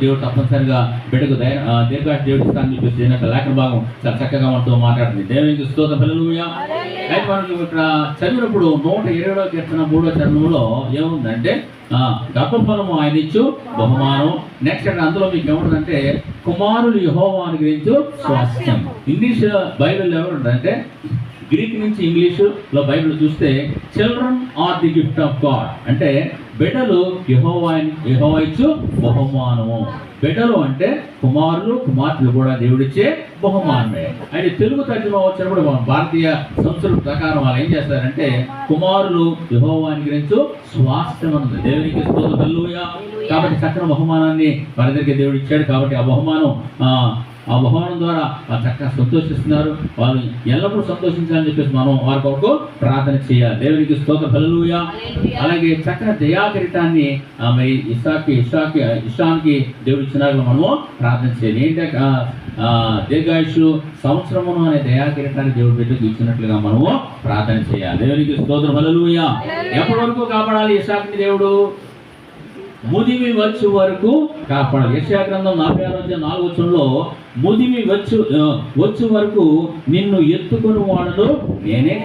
దేవుడు తప్పనిసరిగా బిడ్డకు దయ ఆ, దీర్ఘాయుష్ దేవుడు ఇస్తానని చెప్పేసి దీని లేఖన భాగం చాలా చక్కగా మనతో మాట్లాడుతుంది. దేవునికి స్తోత్ర. పిల్లలుయా అయితే మనకి ఇక్కడ చదివినప్పుడు నూట ఇరవై కీర్తన మూడో చరణంలో ఏముందంటే ఆ, గర్భఫలము ఆయన ఇచ్చు బహుమానం. నెక్స్ట్ అంటే అందులో మీకు ఏముంటుందంటే కుమారులు యహోవా అనుగ్రహించు స్వాస్థ్యం ఇంగ్లీష్ బైబిల్ ఏముంటుందంటే గ్రీక్ నుంచి ఇంగ్లీషులో బైబిల్ చూస్తే children are the gift of God అంటే బిడ్డలు యహోవా యహోవాయిచ్చు బహుమానము. బిడ్డలు అంటే కుమారులు కుమార్తెలు కూడా దేవుడిచ్చే బహుమానమే. అయితే తెలుగు తర్జుమా వచ్చినప్పుడు భారతీయ సంస్కృతి ప్రకారం వాళ్ళు ఏం చేస్తారంటే కుమారులు యహోవాని గురించి స్వాస్థ్యం దేవునికి కాబట్టి చక్కని బహుమానాన్ని వారి దగ్గర దేవుడు ఇచ్చాడు కాబట్టి ఆ బహుమానం ఆ, బహుమానం ద్వారా వాళ్ళు చక్కగా సంతోషిస్తున్నారు. వాళ్ళు ఎల్లప్పుడూ సంతోషించాలని చెప్పేసి మనం వారి కొరకు ప్రార్థన చేయాలి. దేవునికి స్తోత్ర. హల్లెలూయా. అలాగే చక్కని దయాకిరీటాన్ని ఆ, మరి ఇషాకి ఇషాకి ఇషానికి దేవుడు ఇచ్చినారు మనము ప్రార్థన చేయాలి. ఏంటంటే దీర్ఘాయుషు సంవత్సరమును అనే దయాకిరీటాన్ని దేవుడు బిడ్డకు ఇచ్చినట్లుగా మనము ప్రార్థన చేయాలి. దేవునికి స్తోత్రం. హల్లెలూయా. ఎప్పటి వరకు కాపాడాలి ఇషాకిని దేవుడు? ముదిమి వచ్చు వరకు కాపాడాలి. యెషయా గ్రంథం నలభై ఆరు వచ్చిన నాలుగు వచ్చంలో ముదిమి వచ్చు ఆ, వచ్చు వరకు నిన్ను ఎత్తుకొని వాడను నేనే.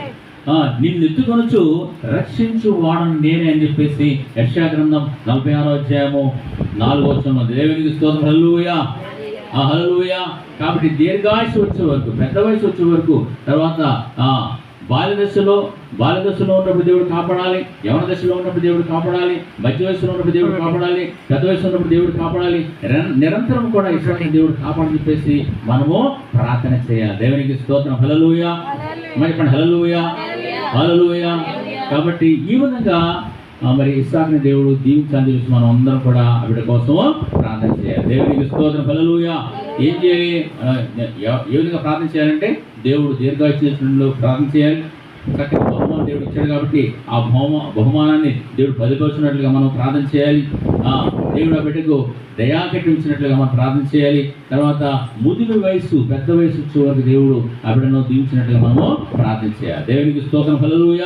ఆ, నిన్ను ఎత్తుకొనొచ్చు రక్షించు వాడను నేనే అని చెప్పేసి యెషయా గ్రంథం నలభై ఆరో అధ్యాయము నాలుగు వచ్చంలో దేవునికి స్తోత్రం. హల్లుయా ఆ హల్లెలూయా. కాబట్టి దీర్ఘాయుషు వచ్చే వరకు పెద్ద వయసు వచ్చే వరకు తర్వాత ఆ బాల్య దశలో బాల్య దశలో ఉన్నప్పుడు దేవుడు కాపాడాలి యవన దశలో ఉన్నప్పుడు దేవుడు కాపాడాలి మధ్య వయసులో ఉన్నప్పుడు దేవుడు కాపాడాలి పెద్ద వయసులో ఉన్నప్పుడు దేవుడు కాపాడాలి నిర- నిరంతరం కూడా ఇటువంటి దేవుడు కాపాడని చెప్పేసి మనము ప్రార్థన చేయాలి. దేవునికి స్తోత్రం. హలలుయ మరి హలలుయ హలలుయ కాబట్టి ఈ విధంగా మరి ఇస్సాకుని దేవుడు దీవించాలని చెప్పేసి మనం అందరం కూడా ఆవిడ కోసం ప్రార్థన చేయాలి. దేవునికి స్తోత్రం. హల్లెలూయ. ఏం చేయాలి? ఏ- విధంగా ప్రార్థన చేయాలంటే దేవుడు దీర్ఘాయుష్లో ప్రార్థన చేయాలి. చక్కటి బహుమానం దేవుడు ఇచ్చాడు కాబట్టి ఆ బహుమా బహుమానాన్ని దేవుడు బదిపరుచున్నట్లుగా మనం ప్రార్థన చేయాలి. ఆ, దేవుడు ఆ బిడ్డకు దయాకటించినట్లుగా మనం ప్రార్థన చేయాలి. తర్వాత ముదిమి వయసు పెద్ద వయసు వచ్చే వరకు దేవుడు ఆ బిడ్డను దీవించినట్లుగా మనము ప్రార్థన చేయాలి. దేవునికి స్తోత్రం. హల్లెలూయా.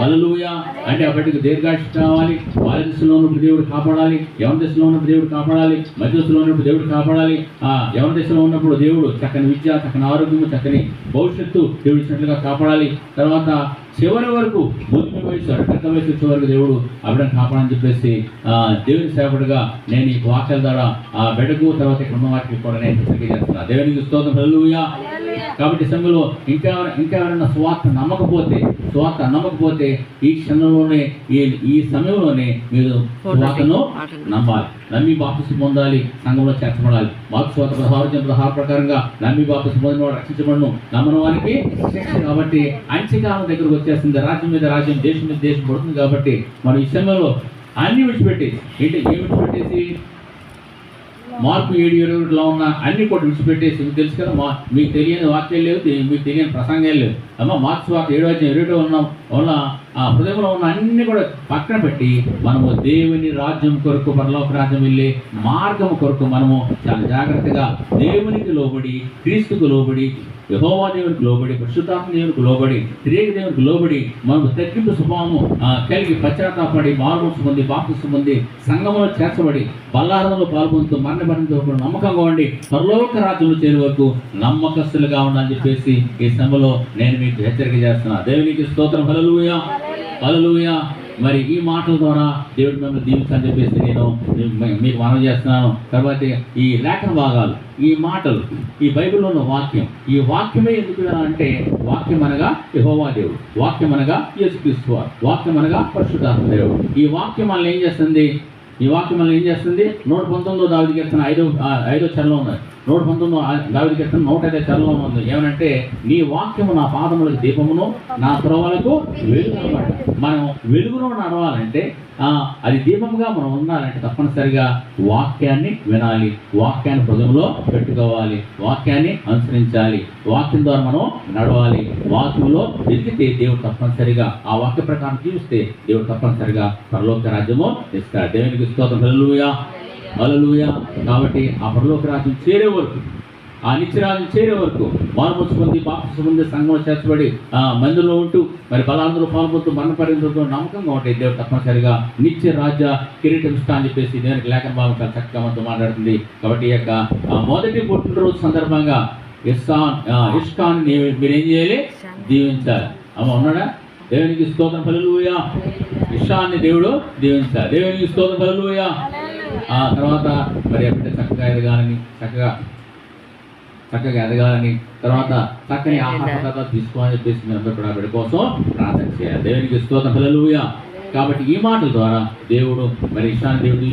అలలుయ అంటే ఆ బిడ్డకు కావాలి వారి దశలో ఉన్నప్పుడు దేవుడు కాపాడాలి. యవన దశలో ఉన్నప్పుడు దేవుడు కాపాడాలి. మధ్య దశలో ఉన్నప్పుడు దేవుడు కాపాడాలి. ఆ యవన దశలో ఉన్నప్పుడు దేవుడు చక్కని విద్య చక్కని ఆరోగ్యము చక్కని భవిష్యత్తు దేవుడు ఇచ్చినట్లుగా కాపాడాలి. తర్వాత చివరి వరకు భూమి వయసు అంటే వయసు వచ్చే వరకు దేవుడు అవిడని కాపాడని చెప్పేసి ఆ, దేవుని సేవకుడుగా నేను ఈ వాక్యాల ద్వారా ఆ బిడ్డకు తర్వాత ఇక్కడ ఉన్న వాటికి కూడా నేను చేస్తున్నా. దేవునికి స్తోత్రం. కాబట్టి సంఘంలో ఇంకా ఇంకా ఎవరైనా స్వార్థ నమ్మకపోతే స్వార్థ నమ్మకపోతే ఈ క్షణంలోనే ఈ ఈ సమయంలోనే మీరు స్వార్థను నమ్మాలి. నమ్మి బాప్తిసి పొందాలి సంఘంలో చేర్చబడాలి. మార్పు స్వాత పదహారు పదహారు ప్రకారంగా నమ్మి బాప్తిసి పొందిన వాడు రక్షించబడను. నమ్మని వారికి శిక్ష కాబట్టి అంత్యకాలం దగ్గరకు వచ్చేస్తుంది. రాజ్యం మీద రాజ్యం దేశం మీద దేశం పడుతుంది కాబట్టి మనం ఈ సమయంలో అన్ని విడిచిపెట్టి ఏంటి ఏం విడిచిపెట్టేసి? మార్పు ఏడు ఏడులో ఉన్న అన్ని కూడా విడిచిపెట్టేసి మీకు తెలుసు కదా మా మీకు తెలియని వాక్యాలు లేవు మీకు తెలియని ప్రసంగాలు లేవు. అమ్మ మార్క్స్ వాక్య ఏడో వచ్చిన ఏడో ఉన్న ఉన్న ఆ హృదయంలో ఉన్న అన్ని కూడా పక్కన పెట్టి మనము దేవుని రాజ్యం కొరకు పరలోక రాజ్యం వెళ్ళే మార్గం కొరకు మనము చాలా జాగ్రత్తగా దేవునికి లోబడి క్రీస్తుకు లోబడి యహోవా దేవునికి లోబడి పరిశుద్ధాత్మ దేవునికి లోబడి తిరిగి దేవునికి లోబడి మనకు తగ్గింపు స్వభావము కలిగి పశ్చాత్తాపడి మారుమూసు పొంది బాప్తిస్తు పొంది సంఘంలో చేర్చబడి బల్లారంలో పాల్గొంటూ మరణ మరణంతో నమ్మకంగా ఉండి పరలోక రాజ్యంలో చేరే వరకు నమ్మకస్తులుగా ఉండాలని చెప్పేసి ఈ సమయంలో నేను మీకు హెచ్చరిక చేస్తున్నా. దేవునికి స్తోత్రం. హల్లెలూయా. హల్లెలూయా. మరి ఈ మాటల ద్వారా దేవుడు మిమ్మల్ని దీవించాలని చెప్పేసి నేను మీకు మనం చేస్తున్నాను. తర్వాత ఈ లేఖన భాగాలు ఈ మాటలు ఈ బైబిల్లో ఉన్న వాక్యం ఈ వాక్యమే ఎందుకు అంటే వాక్యం అనగా యహోవా దేవుడు వాక్యం అనగా యేసుక్రీస్తు వారు వాక్యం అనగా పరిశుద్ధాత్మ దేవుడు. ఈ వాక్యం మనల్ని ఏం చేస్తుంది? ఈ వాక్యం మనల్ని ఏం చేస్తుంది? నూట పంతొమ్మిదో దావిది వేస్తున్న ఐదో ఐదో చరణంలో ఉన్నది. నూట పంతొమ్మిది దావిడి కీర్తన నూట ఐదు చరణంలో ఉంది. ఏమనంటే నీ వాక్యము నా పాదములకు దీపమును నా త్రోవలకు వెలుగు అనమాట మనం వెలుగులో నడవాలంటే అది దీపంగా మనం ఉండాలంటే తప్పనిసరిగా వాక్యాన్ని వినాలి. వాక్యాన్ని హృదయంలో పెట్టుకోవాలి. వాక్యాన్ని అనుసరించాలి. వాక్యం ద్వారా మనం నడవాలి. వాక్యంలో ఎదిగితే దేవుడు తప్పనిసరిగా ఆ వాక్య ప్రకారం జీవిస్తే దేవుడు తప్పనిసరిగా పరలోక రాజ్యము ఇస్తాడు దేవునికి స్తోత్రం. అలలుయ కాబట్టి ఆ పరలోక రాజ్యం చేరే వరకు ఆ నిత్యరాజు చేరే వరకు మార్మోసు పొంది బాప్సు పొంది సంఘం చేర్చబడి ఆ మందులో ఉంటూ మరి బలాంధ్రలో పాల్గొంటూ మరణ నమ్మకంగా ఉంటాయి దేవుడు తప్పనిసరిగా నిత్య రాజ్య కిరీటం ఇష్టం అని చెప్పేసి నేను లేఖన భావం చక్కగా మనతో మాట్లాడుతుంది. కాబట్టి ఈ యొక్క మొదటి పుట్టినరోజు సందర్భంగా ఇస్కాన్ ఆ, ఇష్కాన్ మీరు ఏం చేయాలి? దీవించాలి. అమ్మ ఉన్నాడా? దేవునికి స్తోత్రం. పలులుయా ఇష్టాన్ని దేవుడు దీవించాలి. దేవునికి స్తోత్రం. పలులుయా ఆ తర్వాత మరి ఎప్పుడైతే చక్కగా ఎదగాలని చక్కగా చక్కగా ఎదగాలని తర్వాత చక్కని ఆహార తీసుకోవాలని చెప్పేసి మీరందరూ కూడా వీడి కోసం ప్రార్థన చేయాలి. దేవునికి స్తోత్రం. హల్లెలూయా. కాబట్టి ఈ మాటల ద్వారా దేవుడు మరి ఇష్టాన్ని దేవుడు